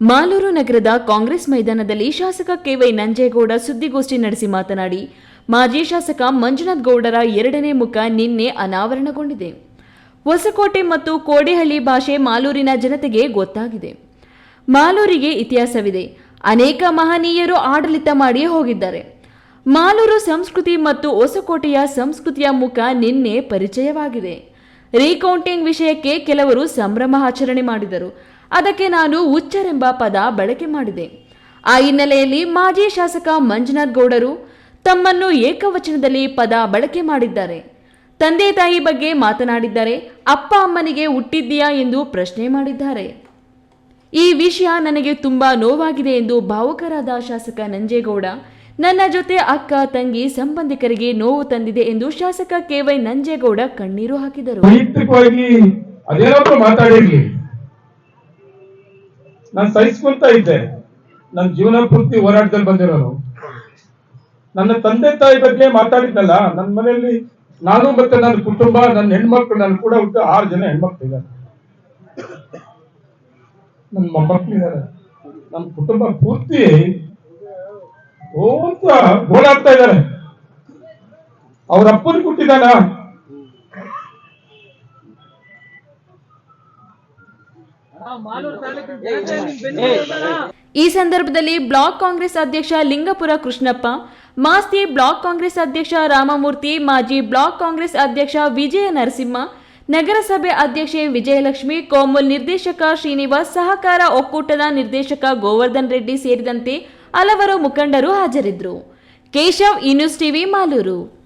ಮಾಲೂರು ನಗರದ ಕಾಂಗ್ರೆಸ್ ಮೈದಾನದಲ್ಲಿ ಶಾಸಕ ಕೆವೈ ನಂಜೇಗೌಡ ಸುದ್ದಿಗೋಷ್ಠಿ ನಡೆಸಿ ಮಾತನಾಡಿ, ಮಾಜಿ ಶಾಸಕ ಮಂಜುನಾಥ್ ಗೌಡರ ಎರಡನೇ ಮುಖ ನಿನ್ನೆ ಅನಾವರಣಗೊಂಡಿದೆ. ಹೊಸಕೋಟೆ ಮತ್ತು ಕೋಡಿಹಳ್ಳಿ ಭಾಷೆ ಮಾಲೂರಿನ ಜನತೆಗೆ ಗೊತ್ತಾಗಿದೆ. ಮಾಲೂರಿಗೆ ಇತಿಹಾಸವಿದೆ. ಅನೇಕ ಮಹನೀಯರು ಆಡಳಿತ ಮಾಡಿಯೇ ಹೋಗಿದ್ದಾರೆ. ಮಾಲೂರು ಸಂಸ್ಕೃತಿ ಮತ್ತು ಹೊಸಕೋಟೆಯ ಸಂಸ್ಕೃತಿಯ ಮುಖ ನಿನ್ನೆ ಪರಿಚಯವಾಗಿದೆ. ರೀಕೌಂಟಿಂಗ್ ವಿಷಯಕ್ಕೆ ಕೆಲವರು ಸಂಭ್ರಮ ಆಚರಣೆ ಮಾಡಿದರು. ಅದಕ್ಕೆ ನಾನು ಹುಚ್ಚರೆಂಬ ಪದ ಬಳಕೆ ಮಾಡಿದೆ. ಆ ಹಿನ್ನೆಲೆಯಲ್ಲಿ ಮಾಜಿ ಶಾಸಕ ಮಂಜುನಾಥ್ ಗೌಡರು ತಮ್ಮನ್ನು ಏಕವಚನದಲ್ಲಿ ಪದ ಬಳಕೆ ಮಾಡಿದ್ದಾರೆ. ತಂದೆ ತಾಯಿ ಬಗ್ಗೆ ಮಾತನಾಡಿದ್ದಾರೆ, ಅಪ್ಪ ಅಮ್ಮನಿಗೆ ಹುಟ್ಟಿದ್ದೀಯಾ ಎಂದು ಪ್ರಶ್ನೆ ಮಾಡಿದ್ದಾರೆ. ಈ ವಿಷಯ ನನಗೆ ತುಂಬಾ ನೋವಾಗಿದೆ ಎಂದು ಭಾವುಕರಾದ ಶಾಸಕ ನಂಜೇಗೌಡ ನನ್ನ ಜೊತೆ ಅಕ್ಕ, ತಂಗಿ, ಸಂಬಂಧಿಕರಿಗೆ ನೋವು ತಂದಿದೆ ಎಂದು ಶಾಸಕ ಕೆ ವೈ ನಂಜೇಗೌಡ ಕಣ್ಣೀರು ಹಾಕಿದರು. ವೈಯಕ್ತಿಕವಾಗಿ ಮಾತಾಡಿರ್ಲಿ. ನಾನು ಇದ್ದೆ. ನನ್ನ ಜೀವನ ಪೂರ್ತಿ ಹೋರಾಟದಲ್ಲಿ ಬಂದಿರೋನು ನನ್ನ ತಂದೆ ತಾಯಿ ಬಗ್ಗೆ ಮಾತಾಡಿದ್ನಲ್ಲ ನನ್ನ ಮನೆಯಲ್ಲಿ ನಾನು ಮತ್ತೆ ನನ್ನ ಕುಟುಂಬ, ನನ್ನ ಹೆಣ್ಮಕ್ಳು ನನ್ನ ಕೂಡ ಹುಟ್ಟು ಆರು ಜನ ಹೆಣ್ಮಕ್ಳು ಇದ್ದಾರೆ. ನನ್ನ ಮೊಮ್ಮಕ್ಳಿದ್ದಾರೆ ನಮ್ಮ ಕುಟುಂಬ ಪೂರ್ತಿ ಅಂತ ಇದ್ದಾರೆ. ಅವ್ರ ಅಪ್ಪನ ಹುಟ್ಟಿದಾನ ಈ ಸಂದರ್ಭದಲ್ಲಿ ಬ್ಲಾಕ್ ಕಾಂಗ್ರೆಸ್ ಅಧ್ಯಕ್ಷ ಲಿಂಗಪುರ ಕೃಷ್ಣಪ್ಪ, ಮಾಸ್ತಿ ಬ್ಲಾಕ್ ಕಾಂಗ್ರೆಸ್ ಅಧ್ಯಕ್ಷ ರಾಮಮೂರ್ತಿ, ಮಾಜಿ ಬ್ಲಾಕ್ ಕಾಂಗ್ರೆಸ್ ಅಧ್ಯಕ್ಷ ವಿಜಯ ನರಸಿಂಹ, ನಗರಸಭೆ ಅಧ್ಯಕ್ಷೆ ವಿಜಯಲಕ್ಷ್ಮಿ, ಕೋಮಲ್ ನಿರ್ದೇಶಕ ಶ್ರೀನಿವಾಸ್, ಸಹಕಾರ ಒಕ್ಕೂಟದ ನಿರ್ದೇಶಕ ಗೋವರ್ಧನ್ ರೆಡ್ಡಿ ಸೇರಿದಂತೆ ಹಲವರು ಮುಖಂಡರು ಹಾಜರಿದ್ದರು. ಕೇಶವ್ ಇನ್ಯೂಸ್ ನ್ಯೂಸ್ ಟಿವಿ ಮಾಲೂರು.